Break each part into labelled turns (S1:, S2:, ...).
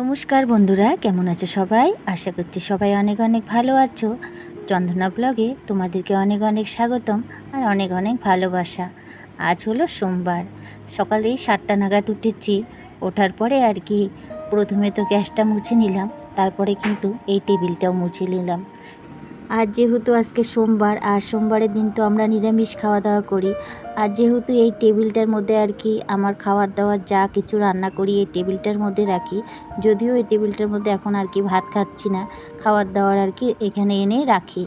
S1: নমস্কার বন্ধুরা, কেমন আছো সবাই? আশা করছি সবাই অনেক অনেক ভালো আছো। চন্দনা ব্লগে তোমাদেরকে অনেক অনেক স্বাগতম আর অনেক অনেক ভালোবাসা। আজ হলো সোমবার, সকালেই সাতটা নাগাদ উঠেছি। ওঠার পরে আর কি, প্রথমে তো গ্যাসটা মুছে নিলাম, তারপরে কিন্তু এই টেবিলটাও মুছে নিলাম। আর যেহেতু আজকে সোমবার, আর সোমবারের দিন তো আমরা নিরামিষ খাওয়া দাওয়া করি, আর যেহেতু এই টেবিলটার মধ্যে আর কি আমার খাওয়ার দাওয়ার যা কিছু রান্না করি এই টেবিলটার মধ্যে রাখি, যদিও এই টেবিলটার মধ্যে এখন আর কি ভাত খাচ্ছি না, খাওয়ার দাওয়ার আর কি এখানে এনে রাখি।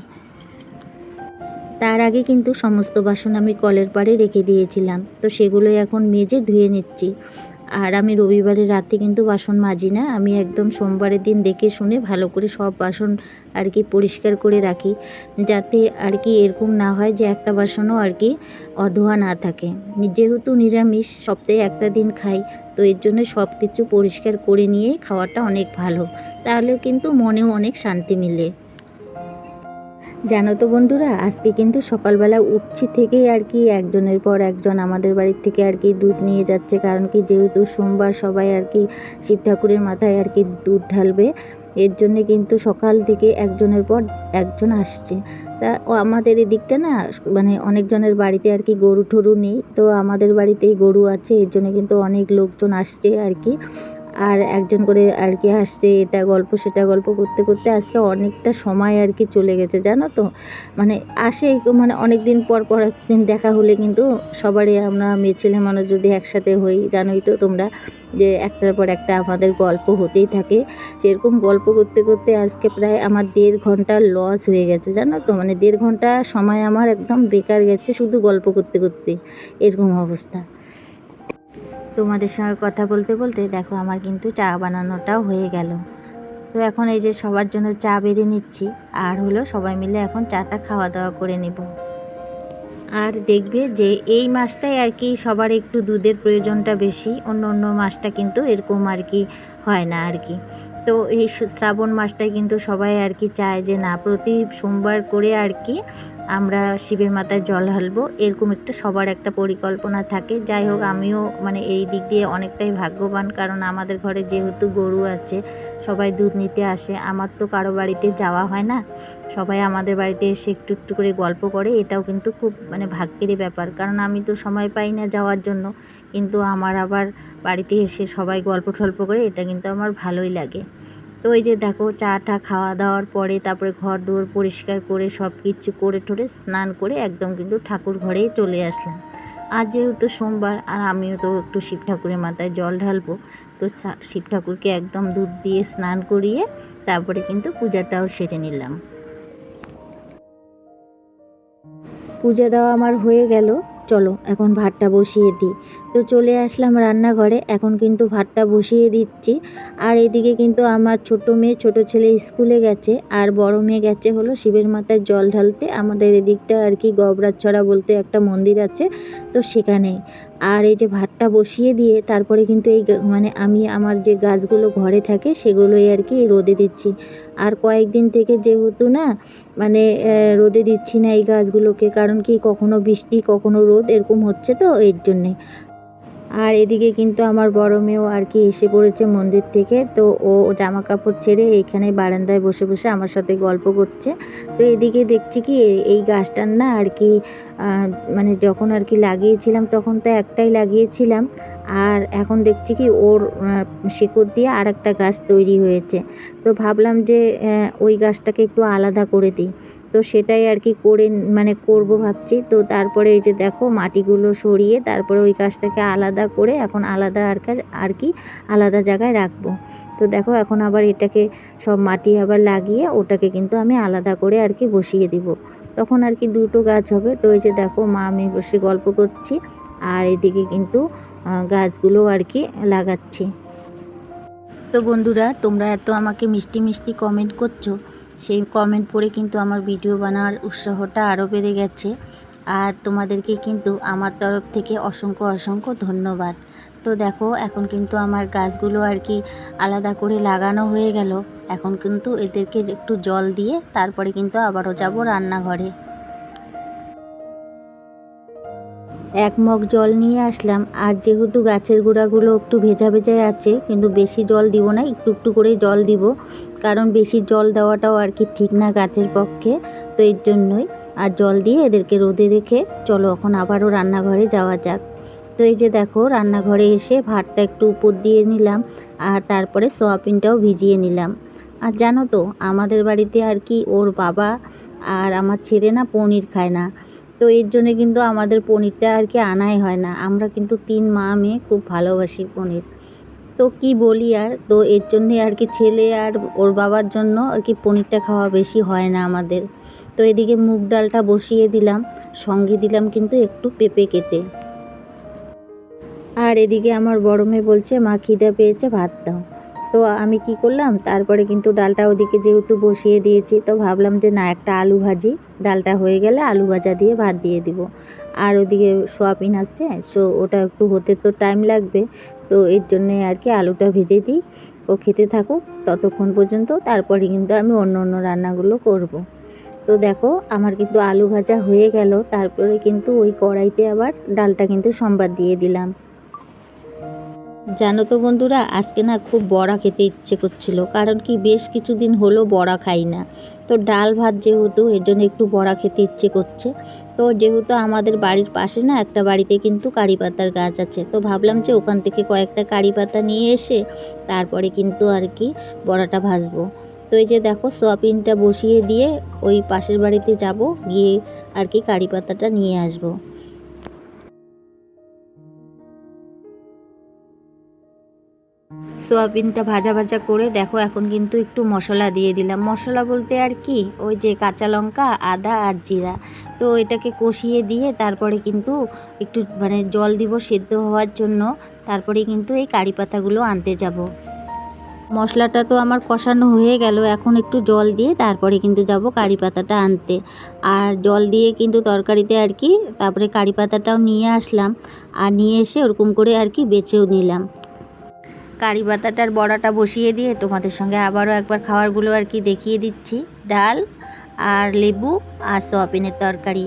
S1: তার আগে কিন্তু সমস্ত বাসন আমি কলের পাড়ে রেখে দিয়েছিলাম, তো সেগুলোই এখন মেজে ধুয়ে নিচ্ছি। আর আমি রবিবারের রাতে কিন্তু বাসন মাজি না। আমি একদম সোমবারের দিন দেখে শুনে ভালো করে সব বাসন আর কি পরিষ্কার করে রাখি। যাতে আর কি এরকম না হয় যে একটা বাসনও আর কি অধোয়া না থাকে। যেহেতু নিরামিষ, সপ্তাহে একটা দিন খাই, তো এর জন্য সব কিছু পরিষ্কার করে নিয়ে খাওয়াটা অনেক ভালো। তাহলেও কিন্তু মনেও অনেক শান্তি মিলে। জানো তো বন্ধুরা, আজকে কিন্তু সকালবেলা উঠছি থেকেই আর কি একজনের পর একজন আমাদের বাড়ির থেকে আর কি দুধ নিয়ে যাচ্ছে, কারণ কি যেহেতু সোমবার সবাই আর কি শিব ঠাকুরের মাথায় আর কি দুধ ঢালবে, এর জন্যে কিন্তু সকাল থেকে একজনের পর একজন আসছে। তা আমাদের এদিকটা না মানে অনেকজনের বাড়িতে আর কি গরু ঠরু নেই, তো আমাদের বাড়িতেই গরু আছে, এর জন্য কিন্তু অনেক লোকজন আসছে আর কি। আর একজন করে আর কি আসছে এটা গল্প, সেটা গল্প করতে করতে আজকে অনেকটা সময় আর কি চলে গেছে, জানো তো? মানে আসে মানে অনেক দিন পর পর একদিন দেখা হলে কিন্তু সবারই আমরা মেয়ে ছেলে মানুষ যদি একসাথে হই, জানোই তো তোমরা যে একটার পর একটা আমাদের গল্প হতেই থাকে। সেরকম গল্প করতে করতে আজকে প্রায় আমার দেড় ঘণ্টা লস হয়ে গেছে, জানো তো? মানে দেড় ঘণ্টা সময় আমার একদম বেকার গেছে শুধু গল্প করতে করতে। এরকম অবস্থা। তোমাদের সঙ্গে কথা বলতে বলতে দেখো আমার কিন্তু চা বানানোটাও হয়ে গেল। তো এখন এই যে সবার জন্য চা বেড়ে নিচ্ছি, আর হলো সবাই মিলে এখন চাটা খাওয়া দাওয়া করে নেব। আর দেখবে যে এই মাসটাই আর কি সবার একটু দুধের প্রয়োজনটা বেশি, অন্য অন্য মাসটা কিন্তু এরকম আর কি হয় না আর কি। তো এই শ্রাবণ মাসটায় কিন্তু সবাই আর কি চায় যে না, প্রতি সোমবার করে আর কি আমরা শিবের মাথায় জল ঢালবো, এরকম একটা সবার একটা পরিকল্পনা থাকে। যাই হোক, আমিও মানে এই দিক দিয়ে অনেকটাই ভাগ্যবান, কারণ আমাদের ঘরে যেহেতু গরু আছে, সবাই দুধ নিতে আসে, আমার তো কারও বাড়িতে যাওয়া হয় না। সবাই আমাদের বাড়িতে এসে একটু একটু করে গল্প করে, এটাও কিন্তু খুব মানে ভাগ্যেরই ব্যাপার, কারণ আমি তো সময় পাই না যাওয়ার জন্য। কিন্তু আমার আবার বাড়িতে এসে সবাই গল্প টল্প করে, এটা কিন্তু আমার ভালোই লাগে। তো ওই যে দেখো চা টা খাওয়া দাওয়ার পরে তারপরে ঘর দুয়ার পরিষ্কার করে সব কিছু করে ঠরে স্নান করে একদম কিন্তু ঠাকুর ঘরে চলে আসলাম। আর যেহেতু সোমবার, আর আমিও তো একটু শিব ঠাকুরের মাথায় জল ঢালবো, তো শিব ঠাকুরকে একদম দুধ দিয়ে স্নান করিয়ে তারপরে কিন্তু পূজাটাও সেরে নিলাম। পূজা দেওয়া আমার হয়ে গেল। চলো, এখন ভাতটা বসিয়ে দিই। তো চলে আসলাম রান্নাঘরে। এখন কিন্তু ভাতটা বসিয়ে দিচ্ছি। আর এদিকে কিন্তু আমার ছোট মেয়ে, ছোট ছেলে স্কুলে গেছে আর বড় মেয়ে গেছে হলো শিবের মাথায় জল ঢালতে। আমাদের এদিকটা আর কি গবরাছড়া বলতে একটা মন্দির আছে, তো সেখানে আর এই যে ভাতটা বসিয়ে দিয়ে তারপরে কিন্তু এই মানে আমি আমার যে গাছগুলো ঘরে থাকে সেগুলোই আর কি রোদে দিচ্ছি। আর কয়েকদিন থেকে যেহেতু না মানে রোদে দিচ্ছি না এই গাছগুলোকে, কারণ কি কখনো বৃষ্টি, কখনো রোদ এরকম হচ্ছে তো, এর জন্যে। আর এদিকে কিন্তু আমার বড় মেয়েও আর কি এসে পড়েছে মন্দির থেকে। তো ও জামা কাপড় ছেড়ে এখানে বারান্দায় বসে বসে আমার সাথে গল্প করছে। তো এদিকে দেখছি কি, এই গাছটার না আর কি মানে যখন আর কি লাগিয়েছিলাম তখন তো একটাই লাগিয়েছিলাম। আর এখন দেখছি কি, ওর শিকড় দিয়ে আর একটা গাছ তৈরি হয়েছে। তো ভাবলাম যে ওই গাছটাকে একটু আলাদা করে দিই। তো সেটাই আর কি করে মানে করব ভাবছি। তো তারপরে এই যে দেখো মাটিগুলো সরিয়ে তারপরে ওই গাছটাকে আলাদা করে এখন আলাদা আর কাজ, আর কি আলাদা জায়গায় রাখব। তো দেখো এখন আবার এটাকে সব মাটি আবার লাগিয়ে ওটাকে কিন্তু আমি আলাদা করে আর কি বসিয়ে দিব। তখন আর কি দুটো গাছ হবে। তো এই যে দেখো মা আমি বসে গল্প করছি আর এদিকে কিন্তু গাছগুলো আর কি লাগাচ্ছি। তো বন্ধুরা তোমরা এত আমাকে মিষ্টি মিষ্টি কমেন্ট করছ। সেই কমেন্ট পড়ে কিন্তু আমার ভিডিও বানার উৎসাহটা আরও বেড়ে গেছে। আর তোমাদেরকে কিন্তু আমার তরফ থেকে অসংখ্য অসংখ্য ধন্যবাদ। তো দেখো, এখন কিন্তু আমার গাছগুলো আর কি আলাদা করে লাগানো হয়ে গেল। এখন কিন্তু এদেরকে একটু জল দিয়ে তারপরে কিন্তু আবারও যাব রান্নাঘরে। এক মগ জল নিয়ে আসলাম। আর যেহেতু গাছের গোড়াগুলো একটু ভেজা ভেজায় আছে, কিন্তু বেশি জল দিব না, একটু একটু করে জল দিব। কারণ বেশি জল দেওয়াটাও আর কি ঠিক না গাছের পক্ষে, তো এর জন্যই। আর জল দিয়ে এদেরকে রোদে রেখে চলো এখন আবারও রান্নাঘরে যাওয়া যাক। তো এই যে দেখো, রান্নাঘরে এসে ভাতটা একটু উপর দিয়ে নিলাম, আর তারপরে সোয়াবিনটাও ভিজিয়ে নিলাম। আর জানো তো, আমাদের বাড়িতে আর কি ওর বাবা আর আমার ছেলে না পনির খায় না। তো এর জন্য কিন্তু আমাদের পনিরটা আর কি আনাই হয় না। আমরা কিন্তু তিন মা মেয়ে খুব ভালোবাসি পনির। তো কি বলি আর? তো এর জন্যে আর কি ছেলে আর ওর বাবার জন্য আর কি পনিরটা খাওয়া বেশি হয় না আমাদের। তো এদিকে মুগ ডালটা বসিয়ে দিলাম, সঙ্গে দিলাম কিন্তু একটু পেঁপে কেটে। আর এদিকে আমার বড় মেয়ে বলছে, মা, খিদে পেয়েছে, ভাত দাও। তো আমি কি করলাম, তারপরে কিন্তু ডালটা ওদিকে যেহেতু বসিয়ে দিয়েছি, তো ভাবলাম যে না, একটা আলু ভাজি, ডালটা হয়ে গেলে আলু ভাজা দিয়ে ভাত দিয়ে দিব। আর ওদিকে সোয়াবিন আসছে সো ওটা একটু হতে তো টাইম লাগবে তো এর জন্যে আর কি আলুটা ভেজে দিই। ও খেতে থাকুক ততক্ষণ পর্যন্ত। তারপরে কিন্তু আমি অন্য অন্য রান্নাগুলো করব। তো দেখো, আমার কিন্তু আলু ভাজা হয়ে গেল। তারপরে কিন্তু ওই কড়াইতে আবার ডালটা কিন্তু সম্বাদ দিয়ে দিলাম। জানো তো বন্ধুরা, আজকে না খুব বড়া খেতে ইচ্ছে করছিল, কারণ কি বেশ কিছুদিন হলো বড়া খাই না। তো ডাল ভাত যেহেতু, এর জন্য একটু বড়া খেতে ইচ্ছে করছে। তো যেহেতু আমাদের বাড়ির পাশে না একটা বাড়িতে কিন্তু কারি পাতার গাছ আছে, তো ভাবলাম যে ওখান থেকে কয়েকটা কারি পাতা নিয়ে এসে তারপরে কিন্তু আর কি বড়াটা ভাজবো। তো এই যে দেখো, সোয়াবিনটা বসিয়ে দিয়ে ওই পাশের বাড়িতে যাব, গিয়ে আর কি কারি পাতাটা নিয়ে আসব। সোয়াবিনটা ভাজা ভাজা করে দেখো, এখন কিন্তু একটু মশলা দিয়ে দিলাম। মশলা বলতে আর কি, ওই যে কাঁচা লঙ্কা, আদা আর জিরা। তো এটাকে কষিয়ে দিয়ে তারপরে কিন্তু একটু মানে জল দিব সেদ্ধ হওয়ার জন্য, তারপরে কিন্তু এই কারি পাতাগুলো আনতে যাব। মশলাটা তো আমার কষানো হয়ে গেল, এখন একটু জল দিয়ে তারপরে কিন্তু যাব কারি পাতাটা আনতে। আর জল দিয়ে কিন্তু তরকারিতে আর কি, তারপরে কারি পাতাটাও নিয়ে আসলাম। আর নিয়ে এসে ওরকম করে আর কি বেছেও নিলাম। কারি পাতাটার বড়াটা বসিয়ে দিয়ে তোমাদের সঙ্গে আবারও একবার খাবারগুলো আর কি দেখিয়ে দিচ্ছি। ডাল আর লেবু আর সোয়াবিনের তরকারি।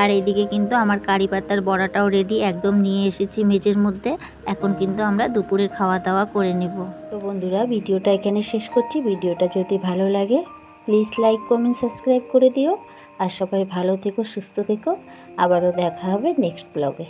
S1: আর এদিকে কিন্তু আমার কারি পাতার বড়াটাও রেডি একদম নিয়ে এসেছি মেজের মধ্যে। এখন কিন্তু আমরা দুপুরের খাওয়া দাওয়া করে নেব। তো বন্ধুরা, ভিডিওটা এখানে শেষ করছি। ভিডিওটা যদি ভালো লাগে প্লিজ লাইক কমেন্ট সাবস্ক্রাইব করে দিও। আর সবাই ভালো থেকো, সুস্থ থেকো। আবারও দেখা হবে নেক্সট ব্লগে